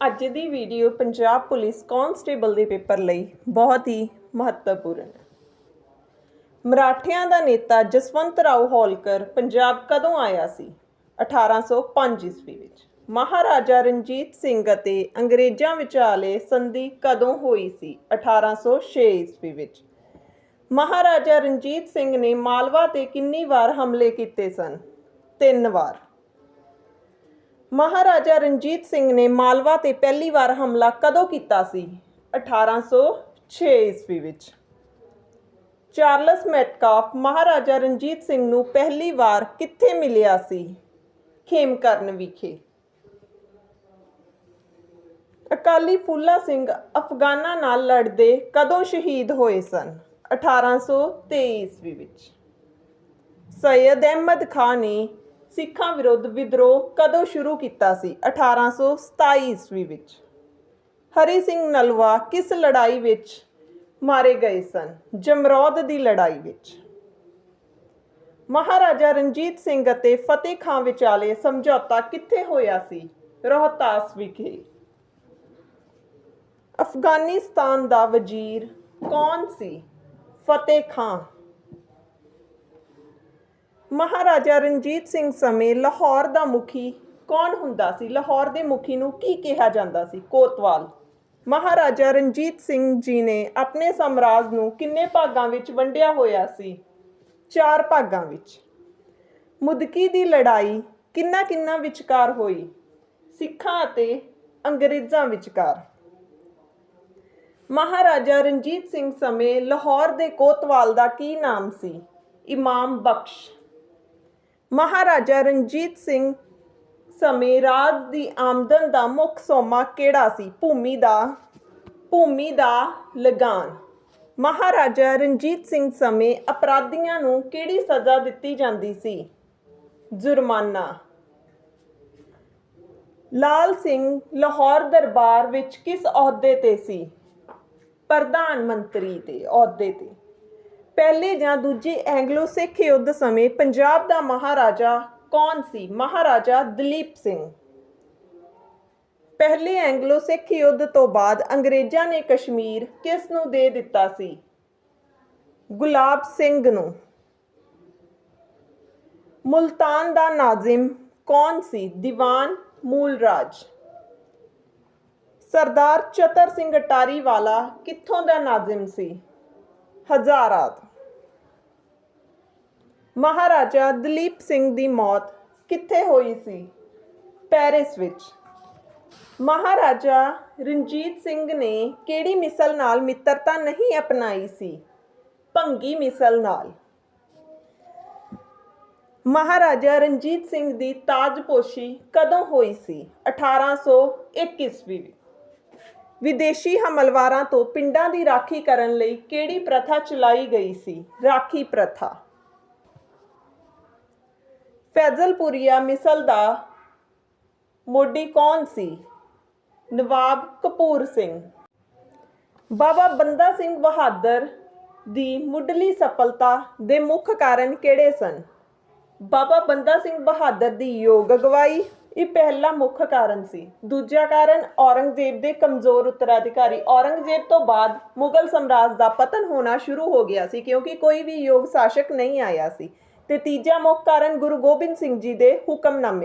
ਅੱਜ ਦੀ video Punjab police constable ਦੇ ਪੇਪਰ ਲਈ ਬਹੁਤ ਹੀ ਮਹੱਤਵਪੂਰਨ ਹੈ। ਮਰਾਠਿਆਂ ਦਾ ਨੇਤਾ ਜਸਵੰਤ ਰਾਓ ਹੋਲਕਰ ਪੰਜਾਬ ਕਦੋਂ ਆਇਆ ਸੀ? 1805 ਈਸਵੀ ਵਿੱਚ। ਮਹਾਰਾਜਾ ਰਣਜੀਤ ਸਿੰਘ ਅਤੇ ਅੰਗਰੇਜ਼ਾਂ ਵਿਚਾਲੇ ਸੰਧੀ ਕਦੋਂ ਹੋਈ ਸੀ? 1806 ਈਸਵੀ ਵਿੱਚ। ਮਹਾਰਾਜਾ ਰਣਜੀਤ ਸਿੰਘ ਨੇ ਮਾਲਵਾ ਤੇ ਕਿੰਨੀ ਵਾਰ ਹਮਲੇ ਕੀਤੇ ਸਨ? ਤਿੰਨ ਵਾਰ। ਮਹਾਰਾਜਾ ਰਣਜੀਤ ਸਿੰਘ ਨੇ ਮਾਲਵਾ ਤੇ ਪਹਿਲੀ ਵਾਰ ਹਮਲਾ ਕਦੋਂ ਕੀਤਾ ਸੀ? 1806 ਈਸਵੀ ਵਿੱਚ। ਚਾਰਲਸ ਮੈਟਕਾਫ ਮਹਾਰਾਜਾ ਰਣਜੀਤ ਸਿੰਘ ਨੂੰ ਪਹਿਲੀ ਵਾਰ ਕਿੱਥੇ ਮਿਲਿਆ ਸੀ? ਖੇਮਕਰਨ ਵਿਖੇ। ਅਕਾਲੀ ਫੂਲਾ ਸਿੰਘ ਅਫਗਾਨਾਂ ਨਾਲ ਲੜਦੇ ਕਦੋਂ ਸ਼ਹੀਦ ਹੋਏ ਸਨ? 1823 ਈਸਵੀ ਵਿੱਚ। ਸੈਯਦ ਅਹਿਮਦ ਖਾਨ ਨੇ ਸਿੱਖਾਂ ਵਿਰੁੱਧ ਵਿਦਰੋਹ ਕਦੋਂ ਸ਼ੁਰੂ ਕੀਤਾ ਸੀ? 1827 ਈਸਵੀ ਵਿੱਚ। ਹਰੀ ਸਿੰਘ ਨਲਵਾ ਕਿਸ ਲੜਾਈ ਵਿੱਚ ਮਾਰੇ ਗਏ ਸਨ? ਜਮਰੌਦ ਦੀ ਲੜਾਈ ਵਿੱਚ। ਮਹਾਰਾਜਾ ਰਣਜੀਤ ਸਿੰਘ ਅਤੇ ਫਤਿਹ ਖਾਨ ਵਿਚਾਲੇ ਸਮਝੌਤਾ ਕਿੱਥੇ ਹੋਇਆ ਸੀ? ਰੋਹਤਾਸ ਵਿਖੇ। ਅਫਗਾਨਿਸਤਾਨ ਦਾ ਵਜ਼ੀਰ ਕੌਣ ਸੀ? ਫਤਿਹ ਖਾਨ ਮਹਾਰਾਜਾ ਰਣਜੀਤ ਸਿੰਘ ਸਮੇਂ ਲਾਹੌਰ ਦਾ ਮੁਖੀ ਕੌਣ ਹੁੰਦਾ ਸੀ? ਲਾਹੌਰ ਦੇ ਮੁਖੀ ਨੂੰ ਕੀ ਕਿਹਾ ਜਾਂਦਾ ਸੀ? ਕੋਤਵਾਲ। ਮਹਾਰਾਜਾ ਰਣਜੀਤ ਸਿੰਘ ਜੀ ਨੇ ਆਪਣੇ ਸਾਮਰਾਜ ਨੂੰ ਕਿੰਨੇ ਭਾਗਾਂ ਵਿੱਚ ਵੰਡਿਆ ਹੋਇਆ ਸੀ? ਚਾਰ ਭਾਗਾਂ ਵਿੱਚ। ਮੁਦਕੀ ਦੀ ਲੜਾਈ ਕਿੰਨਾ ਕਿੰਨਾ ਵਿਚਕਾਰ ਹੋਈ? ਸਿੱਖਾਂ ਅਤੇ ਅੰਗਰੇਜ਼ਾਂ ਵਿਚਕਾਰ। ਮਹਾਰਾਜਾ ਰਣਜੀਤ ਸਿੰਘ ਸਮੇਂ ਲਾਹੌਰ ਦੇ ਕੋਤਵਾਲ ਦਾ ਕੀ ਨਾਮ ਸੀ? ਇਮਾਮ ਬਖਸ਼। ਮਹਾਰਾਜਾ ਰਣਜੀਤ ਸਿੰਘ ਸਮੇਂ ਰਾਜ ਦੀ ਆਮਦਨ ਦਾ ਮੁੱਖ ਸੋਮਾ ਕਿਹੜਾ ਸੀ? ਭੂਮੀ ਦਾ ਭੂਮੀ ਦਾ ਲਗਾਨ। ਮਹਾਰਾਜਾ ਰਣਜੀਤ ਸਿੰਘ ਸਮੇਂ ਅਪਰਾਧੀਆਂ ਨੂੰ ਕਿਹੜੀ ਸਜ਼ਾ ਦਿੱਤੀ ਜਾਂਦੀ ਸੀ? ਜੁਰਮਾਨਾ। ਲਾਲ ਸਿੰਘ ਲਾਹੌਰ ਦਰਬਾਰ ਵਿੱਚ ਕਿਸ ਅਹੁਦੇ ਤੇ ਸੀ? ਪ੍ਰਧਾਨ ਮੰਤਰੀ ਦੇ ਅਹੁਦੇ ਤੇ। ਪਹਿਲੇ ਜਾਂ ਦੂਜੇ ਐਂਗਲੋ ਸਿੱਖ ਯੁੱਧ ਸਮੇਂ ਪੰਜਾਬ ਦਾ ਮਹਾਰਾਜਾ ਕੌਣ ਸੀ? ਮਹਾਰਾਜਾ ਦਲੀਪ ਸਿੰਘ। ਪਹਿਲੇ ਐਂਗਲੋ ਸਿੱਖ ਯੁੱਧ ਤੋਂ ਬਾਅਦ ਅੰਗਰੇਜ਼ਾਂ ਨੇ ਕਸ਼ਮੀਰ ਕਿਸ ਨੂੰ ਦੇ ਦਿੱਤਾ ਸੀ? ਗੁਲਾਬ ਸਿੰਘ ਨੂੰ। ਮੁਲਤਾਨ ਦਾ ਨਾਜ਼ਿਮ ਕੌਣ ਸੀ? ਦੀਵਾਨ ਮੂਲ ਰਾਜ ਸਰਦਾਰ ਚਤਰ ਸਿੰਘ ਅਟਾਰੀ ਵਾਲਾ ਕਿੱਥੋਂ ਦਾ ਨਾਜ਼ਿਮ ਸੀ? ਹਜ਼ਾਰਾਤ। ਮਹਾਰਾਜਾ ਦਲੀਪ ਸਿੰਘ ਦੀ ਮੌਤ ਕਿੱਥੇ ਹੋਈ ਸੀ? ਪੈਰਿਸ ਵਿੱਚ। ਮਹਾਰਾਜਾ ਰਣਜੀਤ ਸਿੰਘ ਨੇ ਕਿਹੜੀ ਮਿਸਲ ਨਾਲ ਮਿੱਤਰਤਾ ਨਹੀਂ ਅਪਣਾਈ ਸੀ? ਭੰਗੀ ਮਿਸਲ ਨਾਲ। ਮਹਾਰਾਜਾ ਰਣਜੀਤ ਸਿੰਘ ਦੀ ਤਾਜਪੋਸ਼ੀ ਕਦੋਂ ਹੋਈ ਸੀ? 1801 ਈਸਵੀ ਵਿਦੇਸ਼ੀ ਹਮਲਵਾਰਾਂ ਤੋਂ ਪਿੰਡਾਂ ਦੀ ਰਾਖੀ ਕਰਨ ਲਈ ਕਿਹੜੀ ਪ੍ਰਥਾ ਚਲਾਈ ਗਈ ਸੀ? ਰਾਖੀ ਪ੍ਰਥਾ। ਫੈਜ਼ਲਪੁਰੀਆ ਮਿਸਲ ਦਾ ਮੋਢੀ ਕੌਣ ਸੀ? ਨਵਾਬ ਕਪੂਰ ਸਿੰਘ। ਬਾਬਾ ਬੰਦਾ ਸਿੰਘ ਬਹਾਦਰ ਦੀ ਮੁੱਢਲੀ ਸਫਲਤਾ ਦੇ ਮੁੱਖ ਕਾਰਨ ਕਿਹੜੇ ਸਨ? ਬਾਬਾ ਬੰਦਾ ਸਿੰਘ ਬਹਾਦਰ ਦੀ ਯੋਗ ਅਗਵਾਈ ਇਹ ਪਹਿਲਾ ਮੁੱਖ ਕਾਰਨ ਸੀ। ਦੂਜਾ ਕਾਰਨ ਔਰੰਗਜ਼ੇਬ ਦੇ ਕਮਜ਼ੋਰ ਉੱਤਰਾਧਿਕਾਰੀ। ਔਰੰਗਜ਼ੇਬ ਤੋਂ ਬਾਅਦ ਮੁਗਲ ਸਮਰਾਜ ਦਾ ਪਤਨ ਹੋਣਾ ਸ਼ੁਰੂ ਹੋ ਗਿਆ ਸੀ ਕਿਉਂਕਿ ਕੋਈ ਵੀ ਯੋਗ ਸ਼ਾਸਕ ਨਹੀਂ ਆਇਆ ਸੀ। ਤੇ ਤੀਜਾ ਮੁੱਖ ਕਾਰਨ ਗੁਰੂ ਗੋਬਿੰਦ ਸਿੰਘ ਜੀ ਦੇ ਹੁਕਮਨਾਮੇ